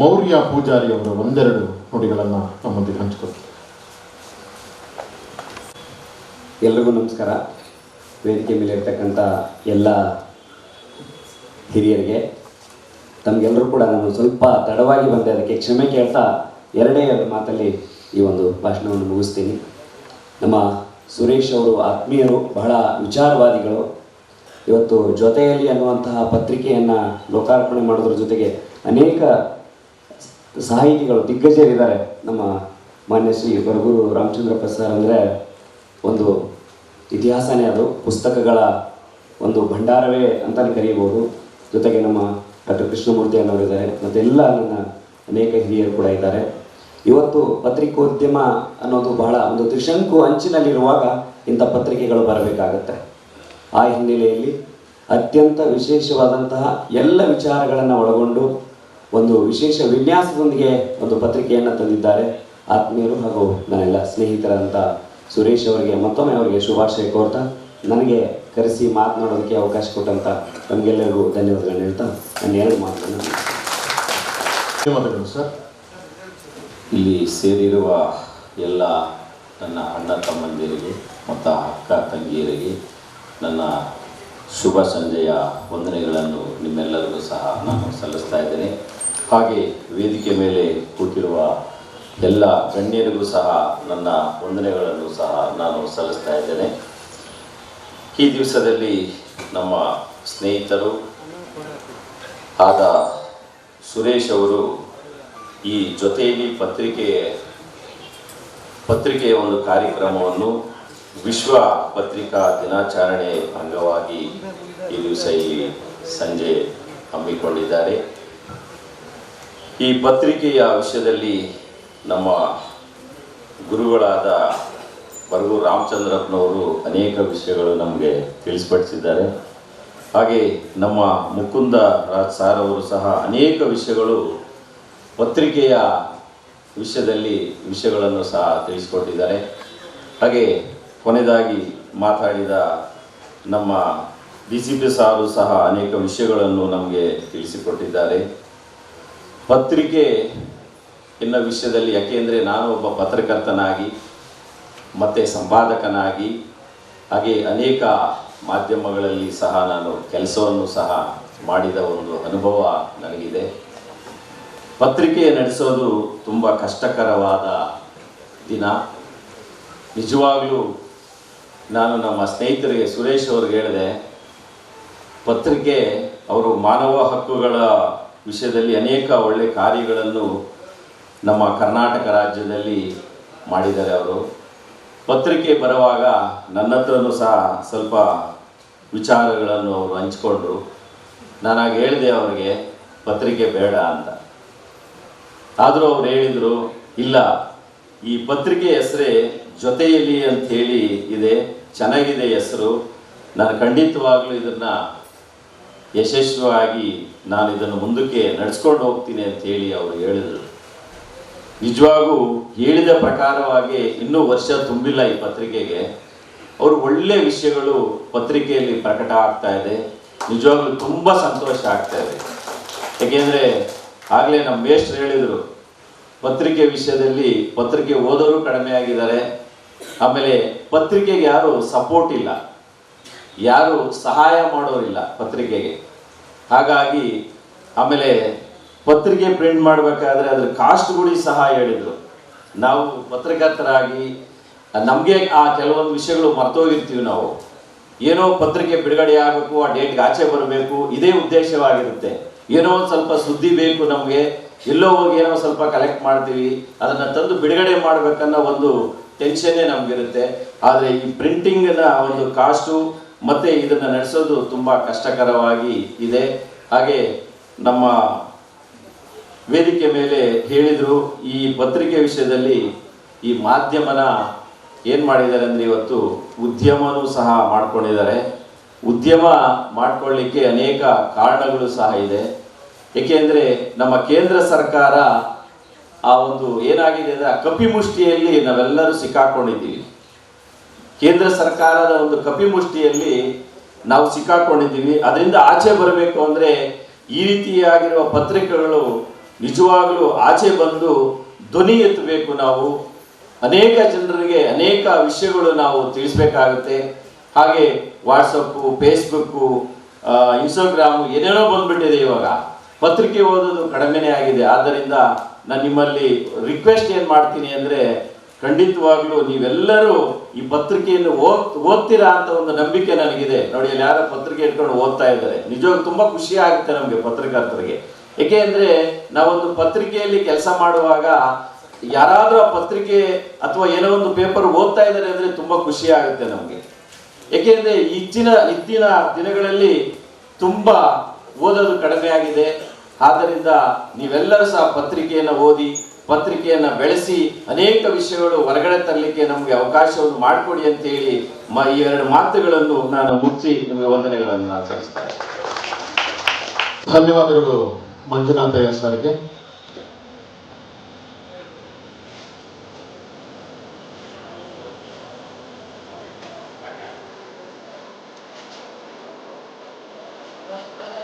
ಮೌರ್ಯ ಪೂಜಾರಿ ಅವರ ಒಂದೆರಡು ನುಡಿಗಳನ್ನು ನಮ್ಮೊಂದಿಗೆ ಹಂಚಿಕೊಳ್ತಾರೆ ಎಲ್ರಿಗೂ ನಮಸ್ಕಾರ. ವೇದಿಕೆ ಮೇಲೆ ಇರ್ತಕ್ಕಂಥ ಎಲ್ಲ ಹಿರಿಯರಿಗೆ ತಮಗೆಲ್ಲರೂ ಕೂಡ ನಾನು ಸ್ವಲ್ಪ ತಡವಾಗಿ ಬಂದೆ, ಅದಕ್ಕೆ ಕ್ಷಮೆ ಕೇಳ್ತಾ ಎರಡೇ ಎರಡು ಮಾತಲ್ಲಿ ಈ ಒಂದು ಭಾಷಣವನ್ನು ಮುಗಿಸ್ತೀನಿ. ನಮ್ಮ ಸುರೇಶ್ ಅವರು ಆತ್ಮೀಯರು, ಬಹಳ ವಿಚಾರವಾದಿಗಳು. ಇವತ್ತು ಜೊತೆಯಲ್ಲಿ ಅನ್ನುವಂತಹ ಪತ್ರಿಕೆಯನ್ನು ಲೋಕಾರ್ಪಣೆ ಮಾಡೋದ್ರ ಜೊತೆಗೆ ಅನೇಕ ಸಾಹಿತಿಗಳು ದಿಗ್ಗಜರಿದ್ದಾರೆ. ನಮ್ಮ ಮಾನ್ಯ ಶ್ರೀ ಬರಗೂರು ರಾಮಚಂದ್ರಪ್ಪ ಸರ್ ಅಂದರೆ ಒಂದು ಇತಿಹಾಸನೇ ಅದು, ಪುಸ್ತಕಗಳ ಒಂದು ಭಂಡಾರವೇ ಅಂತಲೇ ಕರೆಯಬಹುದು ಜೊತೆಗೆ ನಮ್ಮ ಡಾಕ್ಟರ್ ಕೃಷ್ಣಮೂರ್ತಿ ಅನ್ನೋರಿದ್ದಾರೆ, ಮತ್ತೆಲ್ಲ ನನ್ನ ಅನೇಕ ಹಿರಿಯರು ಕೂಡ ಇದ್ದಾರೆ. ಇವತ್ತು ಪತ್ರಿಕೋದ್ಯಮ ಅನ್ನೋದು ಬಹಳ ಒಂದು ತ್ರಿಶಂಕು ಅಂಚಿನಲ್ಲಿರುವಾಗ ಇಂಥ ಪತ್ರಿಕೆಗಳು ಬರಬೇಕಾಗತ್ತೆ. ಆ ಹಿನ್ನೆಲೆಯಲ್ಲಿ ಅತ್ಯಂತ ವಿಶೇಷವಾದಂತಹ ಎಲ್ಲ ವಿಚಾರಗಳನ್ನು ಒಳಗೊಂಡು ಒಂದು ವಿಶೇಷ ವಿನ್ಯಾಸದೊಂದಿಗೆ ಒಂದು ಪತ್ರಿಕೆಯನ್ನು ತಂದಿದ್ದಾರೆ. ಆತ್ಮೀಯರು ಹಾಗೂ ನನ್ನೆಲ್ಲ ಸ್ನೇಹಿತರಂತ ಸುರೇಶ್ ಅವರಿಗೆ ಮತ್ತೊಮ್ಮೆ ಅವರಿಗೆ ಶುಭಾಶಯ ಕೋರ್ತಾ ನನಗೆ ಕರೆಸಿ ಮಾತನಾಡೋದಕ್ಕೆ ಅವಕಾಶ ಕೊಟ್ಟಂತ ನಮಗೆಲ್ಲರಿಗೂ ಧನ್ಯವಾದಗಳು ಹೇಳ್ತಾ ನನ್ನ ಎರಡು ಮಾತುಗಳನ್ನು ಧನ್ಯವಾದಗಳು ಸರ್? ಇಲ್ಲಿ ಸೇರಿರುವ ಎಲ್ಲ ನನ್ನ ಅಣ್ಣ ತಮ್ಮಂದಿರಿಗೆ ಮತ್ತು ಅಕ್ಕ ತಂಗಿಯರಿಗೆ ನನ್ನ ಶುಭ ಸಂಜೆಯ ವಂದನೆಗಳನ್ನು ನಿಮ್ಮೆಲ್ಲರಿಗೂ ಸಹ ನಾನು ಸಲ್ಲಿಸ್ತಾ ಇದ್ದೇನೆ. ಹಾಗೆ ವೇದಿಕೆ ಮೇಲೆ ಕೂತಿರುವ ಎಲ್ಲ ಗಣ್ಯರಿಗೂ ಸಹ ನನ್ನ ವಂದನೆಗಳನ್ನು ಸಹ ನಾನು ಸಲ್ಲಿಸ್ತಾ ಇದ್ದೇನೆ. ಈ ದಿವಸದಲ್ಲಿ ನಮ್ಮ ಸ್ನೇಹಿತರು ಆದ ಸುರೇಶ್ ಅವರು ಈ ಜೊತೆಯಲ್ಲಿ ಪತ್ರಿಕೆ ಪತ್ರಿಕೆಯ ಒಂದು ಕಾರ್ಯಕ್ರಮವನ್ನು ವಿಶ್ವ ಪತ್ರಿಕಾ ದಿನಾಚರಣೆ ಅಂಗವಾಗಿ ಈ ದಿವಸ ಈ ಸಂಜೆ ಹಮ್ಮಿಕೊಂಡಿದ್ದಾರೆ. ಈ ಪತ್ರಿಕೆಯ ವಿಷಯದಲ್ಲಿ ನಮ್ಮ ಗುರುಗಳಾದ ಬರಗು ರಾಮಚಂದ್ರಪ್ಪನವರು ಅನೇಕ ವಿಷಯಗಳು ನಮಗೆ ತಿಳಿಸ್ಪಡಿಸಿದ್ದಾರೆ. ಹಾಗೆ ನಮ್ಮ ಮುಕುಂದ ರಾಜ್ ಸಾರ್ ಅವರು ಸಹ ಅನೇಕ ವಿಷಯಗಳು ಪತ್ರಿಕೆಯ ವಿಷಯದಲ್ಲಿ ವಿಷಯಗಳನ್ನು ಸಹ ತಿಳಿಸಿಕೊಟ್ಟಿದ್ದಾರೆ. ಹಾಗೆ ಕೊನೆಯದಾಗಿ ಮಾತಾಡಿದ ನಮ್ಮ ಡಿ ಸಿ ಪಿ ಸಾರು ಸಹ ಅನೇಕ ವಿಷಯಗಳನ್ನು ನಮಗೆ ತಿಳಿಸಿಕೊಟ್ಟಿದ್ದಾರೆ. ಪತ್ರಿಕೆ ಎನ್ನ ವಿಷಯದಲ್ಲಿ ಯಾಕೆಂದರೆ ನಾನು ಒಬ್ಬ ಪತ್ರಕರ್ತನಾಗಿ, ಮತ್ತು ಸಂಪಾದಕನಾಗಿ, ಹಾಗೆ ಅನೇಕ ಮಾಧ್ಯಮಗಳಲ್ಲಿ ಸಹ ನಾನು ಕೆಲಸವನ್ನು ಸಹ ಮಾಡಿದ ಒಂದು ಅನುಭವ ನನಗಿದೆ. ಪತ್ರಿಕೆ ನಡೆಸೋದು ತುಂಬ ಕಷ್ಟಕರವಾದ ದಿನ. ನಿಜವಾಗಲೂ ನಾನು ನಮ್ಮ ಸ್ನೇಹಿತರಿಗೆ ಸುರೇಶ್ ಅವ್ರಿಗೆ ಹೇಳಿದೆ, ಪತ್ರಿಕೆ ಅವರು ಮಾನವ ಹಕ್ಕುಗಳ ವಿಷಯದಲ್ಲಿ ಅನೇಕ ಒಳ್ಳೆ ಕಾರ್ಯಗಳನ್ನು ನಮ್ಮ ಕರ್ನಾಟಕ ರಾಜ್ಯದಲ್ಲಿ ಮಾಡಿದ್ದಾರೆ ಅವರು. ಪತ್ರಿಕೆ ಬರುವಾಗ ನನ್ನ ಹತ್ರನೂ ಸಹ ಸ್ವಲ್ಪ ವಿಚಾರಗಳನ್ನು ಅವರು ಹಂಚಿಕೊಂಡ್ರು. ನಾನಾಗ ಹೇಳಿದೆ ಅವರಿಗೆ, ಪತ್ರಿಕೆ ಬೇಡ ಅಂತ. ಆದರೂ ಅವ್ರು ಹೇಳಿದರು, ಇಲ್ಲ, ಈ ಪತ್ರಿಕೆ ಹೆಸರೇ ಜೊತೆಯಲ್ಲಿ ಅಂಥೇಳಿ ಇದೆ, ಚೆನ್ನಾಗಿದೆ ಹೆಸರು. ನಾನು ಖಂಡಿತವಾಗಲೂ ಇದನ್ನು ಯಶಸ್ವಿಯಾಗಿ ನಾನು ಇದನ್ನು ಮುಂದಕ್ಕೆ ನಡೆಸ್ಕೊಂಡು ಹೋಗ್ತೀನಿ ಅಂತ ಹೇಳಿ ಅವರು ಹೇಳಿದರು. ನಿಜವಾಗೂ ಹೇಳಿದ ಪ್ರಕಾರವಾಗಿ ಇನ್ನೂ ವರ್ಷ ತುಂಬಿಲ್ಲ ಈ ಪತ್ರಿಕೆಗೆ. ಅವರು ಒಳ್ಳೆ ವಿಷಯಗಳು ಪತ್ರಿಕೆಯಲ್ಲಿ ಪ್ರಕಟ ಆಗ್ತಾ ಇದೆ. ನಿಜವಾಗ್ಲೂ ತುಂಬ ಸಂತೋಷ ಆಗ್ತಾ ಇದೆ. ಯಾಕೆಂದರೆ ಆಗಲೇ ನಮ್ಮ ಮೇಷ್ಟ್ರು ಹೇಳಿದರು, ಪತ್ರಿಕೆ ವಿಷಯದಲ್ಲಿ ಪತ್ರಿಕೆ ಓದೋರು ಕಡಿಮೆ ಆಗಿದ್ದಾರೆ. ಆಮೇಲೆ ಪತ್ರಿಕೆಗೆ ಯಾರು ಸಪೋರ್ಟ್ ಇಲ್ಲ. ಯಾರು ಸಹಾಯ ಮಾಡೋರಿಲ್ಲ ಪತ್ರಿಕೆಗೆ. ಹಾಗಾಗಿ ಆಮೇಲೆ ಪತ್ರಿಕೆ ಪ್ರಿಂಟ್ ಮಾಡಬೇಕಾದ್ರೆ ಅದ್ರ ಕಾಸ್ಟ್ ಗುಡಿ ಸಹ ಹೇಳಿದರು. ನಾವು ಪತ್ರಕರ್ತರಾಗಿ ನಮಗೆ ಆ ಕೆಲವೊಂದು ವಿಷಯಗಳು ಮರ್ತೋಗಿರ್ತೀವಿ ನಾವು. ಏನೋ ಪತ್ರಿಕೆ ಬಿಡುಗಡೆ ಆಗಬೇಕು, ಆ ಡೇಟ್ಗೆ ಆಚೆ ಬರಬೇಕು, ಇದೇ ಉದ್ದೇಶವಾಗಿರುತ್ತೆ. ಏನೋ ಒಂದು ಸ್ವಲ್ಪ ಸುದ್ದಿ ಬೇಕು ನಮಗೆ, ಎಲ್ಲೋ ಹೋಗಿ ಏನೋ ಸ್ವಲ್ಪ ಕಲೆಕ್ಟ್ ಮಾಡ್ತೀವಿ, ಅದನ್ನು ತಂದು ಬಿಡುಗಡೆ ಮಾಡಬೇಕನ್ನೋ ಒಂದು ಟೆನ್ಷನ್ನೇ ನಮಗಿರುತ್ತೆ. ಆದರೆ ಈ ಪ್ರಿಂಟಿಂಗಿನ ಒಂದು ಕಾಸ್ಟು ಮತ್ತು ಇದನ್ನು ನಡೆಸೋದು ತುಂಬ ಕಷ್ಟಕರವಾಗಿ ಇದೆ. ಹಾಗೆ ನಮ್ಮ ವೇದಿಕೆ ಮೇಲೆ ಹೇಳಿದರು, ಈ ಪತ್ರಿಕೆ ವಿಷಯದಲ್ಲಿ ಈ ಮಾಧ್ಯಮನ ಏನು ಮಾಡಿದ್ದಾರೆ ಅಂದರೆ ಇವತ್ತು ಉದ್ಯಮನೂ ಸಹ ಮಾಡ್ಕೊಂಡಿದ್ದಾರೆ. ಉದ್ಯಮ ಮಾಡಿಕೊಳ್ಳಿಕ್ಕೆ ಅನೇಕ ಕಾರಣಗಳು ಸಹ ಇದೆ. ಏಕೆಂದರೆ ನಮ್ಮ ಕೇಂದ್ರ ಸರ್ಕಾರ ಆ ಒಂದು ಏನಾಗಿದೆ ಅಂದರೆ ಕಪಿಮುಷ್ಟಿಯಲ್ಲಿ ನಾವೆಲ್ಲರೂ ಸಿಕ್ಕಾಕೊಂಡಿದ್ದೀವಿ. ಕೇಂದ್ರ ಸರ್ಕಾರದ ಒಂದು ಕಪಿಮುಷ್ಟಿಯಲ್ಲಿ ನಾವು ಸಿಕ್ಕಾಕೊಂಡಿದ್ದೀವಿ. ಅದರಿಂದ ಆಚೆ ಬರಬೇಕು ಅಂದರೆ ಈ ರೀತಿಯಾಗಿರುವ ಪತ್ರಿಕೆಗಳು ನಿಜವಾಗಲೂ ಆಚೆ ಬಂದು ಧ್ವನಿ ಎತ್ತಬೇಕು ನಾವು. ಅನೇಕ ಜನರಿಗೆ ಅನೇಕ ವಿಷಯಗಳು ನಾವು ತಿಳಿಸ್ಬೇಕಾಗುತ್ತೆ. ಹಾಗೆ ವಾಟ್ಸಪ್ಪು ಫೇಸ್ಬುಕ್ಕು ಇನ್ಸ್ಟಾಗ್ರಾಮ್ ಏನೇನೋ ಬಂದ್ಬಿಟ್ಟಿದೆ ಇವಾಗ. ಪತ್ರಿಕೆ ಓದೋದು ಕಡಿಮೆನೇ ಆಗಿದೆ. ಆದ್ದರಿಂದ ನಾನು ನಿಮ್ಮಲ್ಲಿ ರಿಕ್ವೆಸ್ಟ್ ಏನು ಮಾಡ್ತೀನಿ ಅಂದರೆ ಖಂಡಿತವಾಗ್ಲೂ ನೀವೆಲ್ಲರೂ ಈ ಪತ್ರಿಕೆಯನ್ನು ಓದ್, ಓದ್ತೀರಾ ಅಂತ ಒಂದು ನಂಬಿಕೆ ನನಗಿದೆ. ನೋಡಿ, ಅಲ್ಲಿ ಯಾರೋ ಪತ್ರಿಕೆ ಇಟ್ಕೊಂಡು ಓದ್ತಾ ಇದ್ದಾರೆ. ನಿಜವಾಗ್ಲೂ ತುಂಬಾ ಖುಷಿ ಆಗುತ್ತೆ ನಮಗೆ ಪತ್ರಕರ್ತರಿಗೆ. ಏಕೆ ಅಂದ್ರೆ ನಾವೊಂದು ಪತ್ರಿಕೆಯಲ್ಲಿ ಕೆಲಸ ಮಾಡುವಾಗ ಯಾರಾದರೂ ಆ ಪತ್ರಿಕೆ ಅಥವಾ ಏನೋ ಒಂದು ಪೇಪರ್ ಓದ್ತಾ ಇದ್ದಾರೆ ಅಂದ್ರೆ ತುಂಬಾ ಖುಷಿ ಆಗುತ್ತೆ ನಮಗೆ. ಏಕೆಂದರೆ ಇಚ್ಚಿನ ಇತ್ತಿನ ದಿನಗಳಲ್ಲಿ ತುಂಬಾ ಓದೋದು ಕಡಿಮೆ ಆಗಿದೆ. ಆದ್ದರಿಂದ ನೀವೆಲ್ಲರೂ ಸಹ ಪತ್ರಿಕೆಯನ್ನು ಓದಿ ಪತ್ರಿಕೆಯನ್ನ ಬೆಳೆಸಿ ಅನೇಕ ವಿಷಯಗಳು ಹೊರಗಡೆ ತರಲಿಕ್ಕೆ ನಮಗೆ ಅವಕಾಶವನ್ನು ಮಾಡಿಕೊಡಿ ಅಂತ ಹೇಳಿ ಈ ಎರಡು ಮಾತುಗಳನ್ನು ನಾನು ಮುಚ್ಚಿ ನಿಮಗೆ ವಂದನೆಗಳನ್ನು ನಾನು ಸಲ್ಲಿಸ್ತೇನೆ ಧನ್ಯವಾದಗಳು ಮಂಜುನಾಥ ಸರ್ಗೆ Thank.